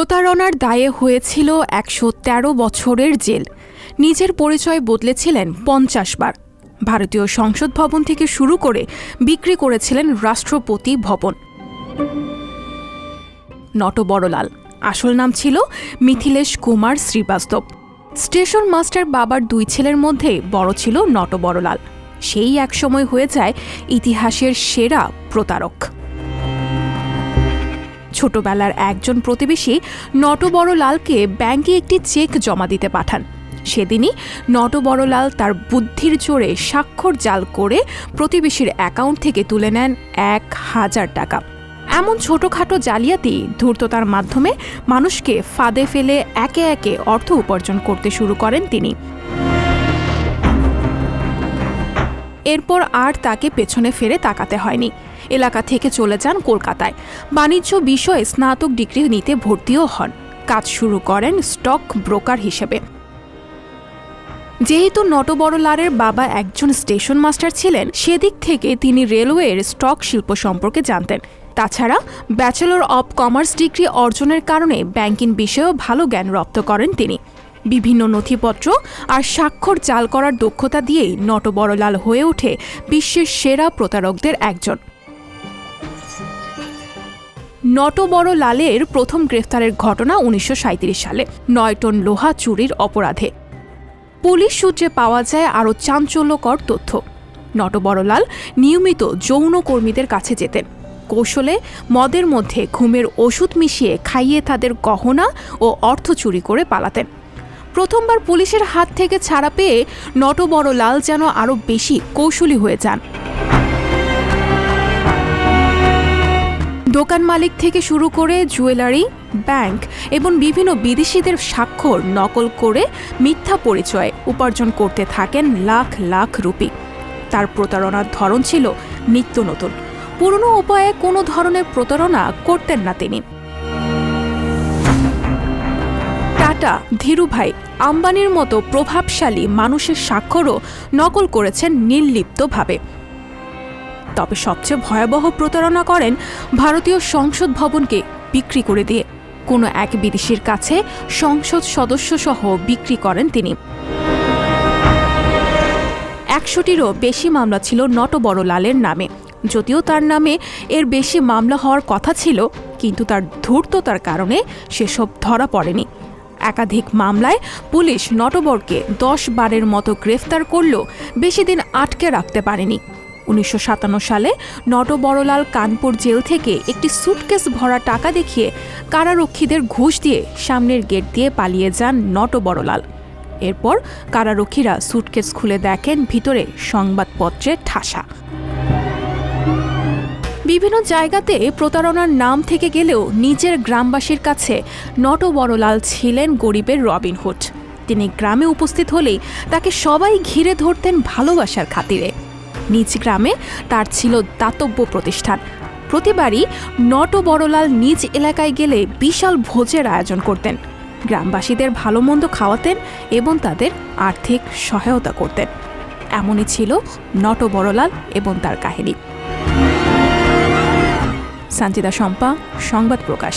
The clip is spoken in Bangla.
প্রতারণার দায়ে হয়েছিল একশো তেরো বছরের জেল। নিজের পরিচয় বদলেছিলেন পঞ্চাশ বার। ভারতীয় সংসদ ভবন থেকে শুরু করে বিক্রি করেছিলেন রাষ্ট্রপতি ভবন। নটবড়লাল। আসল নাম ছিল মিথিলেশ কুমার শ্রীবাস্তব। স্টেশন মাস্টার বাবার দুই ছেলের মধ্যে বড় ছিল নটবড়লাল। সেই একসময় হয়ে যায় ইতিহাসের সেরা প্রতারক। ছোটবেলার একজন প্রতিবেশী নটবড়লালকে ব্যাংকে একটি চেক জমা দিতে পাঠান। সেদিনই নটবড়লাল তার বুদ্ধির জোরে স্বাক্ষর জাল করে প্রতিবেশীর অ্যাকাউন্ট থেকে তুলে নেন এক হাজার টাকা। এমন ছোটোখাটো জালিয়াতি ধূর্ততার মাধ্যমে মানুষকে ফাঁদে ফেলে একে একে অর্থ উপার্জন করতে শুরু করেন তিনি। এরপর আর তাকে পেছনে ফেরে তাকাতে হয়নি। এলাকা থেকে চলে যান কলকাতায়। বাণিজ্য বিষয়ে স্নাতক ডিগ্রি নিতে ভর্তিও হন। কাজ শুরু করেন স্টক ব্রোকার হিসেবে। যেহেতু নটবড়লালের বাবা একজন স্টেশন মাস্টার ছিলেন, সেদিক থেকে তিনি রেলওয়ের স্টক শিল্প সম্পর্কে জানতেন। তাছাড়া, ব্যাচেলর অব কমার্স ডিগ্রি অর্জনের কারণে ব্যাংকিং বিষয়েও ভালো জ্ঞান রপ্ত করেন তিনি। বিভিন্ন নথিপত্র আর স্বাক্ষর জাল করার দক্ষতা দিয়েই নটবড়লাল হয়ে ওঠে বিশ্বের সেরা প্রতারকদের একজন। নটবড়লালের প্রথম গ্রেফতারের ঘটনা উনিশশো সাঁইত্রিশ সালে। নয় টন লোহা চুরির অপরাধে। পুলিশ সূত্রে পাওয়া যায় আরও চাঞ্চল্যকর তথ্য। নটবড়লাল নিয়মিত যৌন কর্মীদের কাছে যেতেন। কৌশলে মদের মধ্যে ঘুমের ওষুধ মিশিয়ে খাইয়ে তাদের গহনা ও অর্থ চুরি করে পালাতেন। প্রথমবার পুলিশের হাত থেকে ছাড়া পেয়ে নটবড়লাল যেন আরও বেশি কৌশলী হয়ে যান। দোকান মালিক থেকে শুরু করে জুয়েলারি, ব্যাংক এবং বিভিন্ন বিদেশিদের স্বাক্ষর নকল করে মিথ্যা পরিচয়ে উপার্জন করতে থাকেন লাখ লাখ রুপি। তার প্রতারণার ধরন ছিল নিত্য নতুন। পুরনো উপায়ে কোনো ধরনের প্রতারণা করতেন না তিনি। টাটা ধীরুভাই আম্বানির মতো প্রভাবশালী মানুষের স্বাক্ষরও নকল করেছেন নির্লিপ্তভাবে। তবে সবচেয়ে ভয়াবহ প্রতারণা করেন ভারতীয় সংসদ ভবনকে বিক্রি করে দিয়ে। কোনো এক বিদেশির কাছে সংসদ সদস্য সহ বিক্রি করেন তিনি। একশোটিরও বেশি মামলা ছিল নটবড়লালের নামে। যদিও তার নামে এর বেশি মামলা হওয়ার কথা ছিল, কিন্তু তার ধূর্ততার কারণে সেসব ধরা পড়েনি। একাধিক মামলায় পুলিশ নটবরকে দশ বারের মতো গ্রেফতার করলেও বেশি দিন আটকে রাখতে পারেনি। উনিশশো সাতান্ন সালে নটবড়লাল কানপুর জেল থেকে একটি সুটকেস ভরা টাকা দেখিয়ে কারারক্ষীদের ঘুষ দিয়ে সামনের গেট দিয়ে পালিয়ে যান নটবড়লাল এরপর কারারক্ষীরা সুটকেস খুলে দেখেন ভিতরে সংবাদপত্রের ঠাসা। বিভিন্ন জায়গাতে প্রতারণার নাম থেকে গেলেও নিজের গ্রামবাসীর কাছে নটবড়লাল ছিলেন গরিবের রবিনহুড তিনি গ্রামে উপস্থিত হলেই তাকে সবাই ঘিরে ধরতেন ভালোবাসার খাতিরে। নিজ গ্রামে তার ছিল দাতব্য প্রতিষ্ঠান। প্রতিবারই নট বড়লাল নিজ এলাকায় গেলে বিশাল ভোজের আয়োজন করতেন। গ্রামবাসীদের ভালো মন্দ খাওয়াতেন এবং তাদের আর্থিক সহায়তা করতেন। এমনই ছিল নট বড়লাল এবং তার কাহিনী। সাঞ্চিদা শম্পা, সংবাদ প্রকাশ।